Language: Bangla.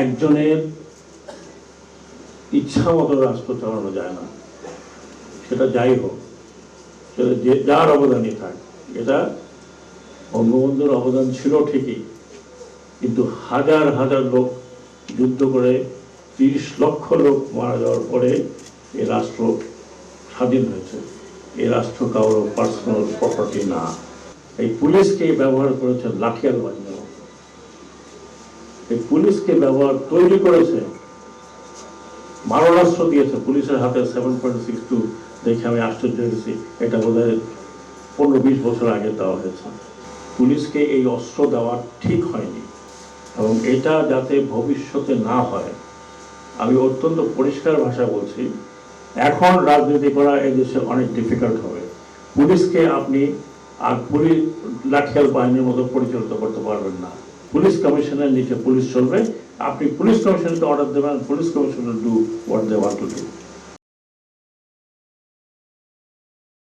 একজনের ইচ্ছা মতো রাষ্ট্র চালানো যায় না। সেটা যাই হোক, সেটা যে, যার অবদানই থাক, এটা বঙ্গবন্ধুর অবদান ছিল ঠিকই, কিন্তু হাজার হাজার লোক যুদ্ধ করে তিরিশ লক্ষ লোক মারা যাওয়ার পরে এ রাষ্ট্র স্বাধীন হয়েছে। এ রাষ্ট্র কারোর পার্সোনাল প্রপার্টি না। এই পুলিশকে ব্যবহার করেছে লাঠিয়াল বাজানো এই পুলিশকে ব্যবহার তৈরি করেছে। মারণাস্ত্র দিয়েছে পুলিশের হাতে সেভেন পয়েন্ট সিক্স টু দেখে আমি আশ্চর্য হয়েছি এটা বোধ হয় পনেরো বিশ বছর আগে দেওয়া হয়েছে। পুলিশকে এই অস্ত্র দেওয়া ঠিক হয়নি এবং এটা যাতে ভবিষ্যতে না হয়, আমি অত্যন্ত পরিষ্কার ভাষা বলছি, এখন রাজনীতি করা এই দেশে অনেক ডিফিকাল্ট হবে। পুলিশকে আপনি আর পুলিশ লাঠিয়াল বাহিনীর মতো পরিচালিত করতে পারবেন না। পুলিশ কমিশনের নিচে পুলিশ চলবে। আপনি পুলিশ কমিশনকে অর্ডার দেবেন, police commissioner do what they want to do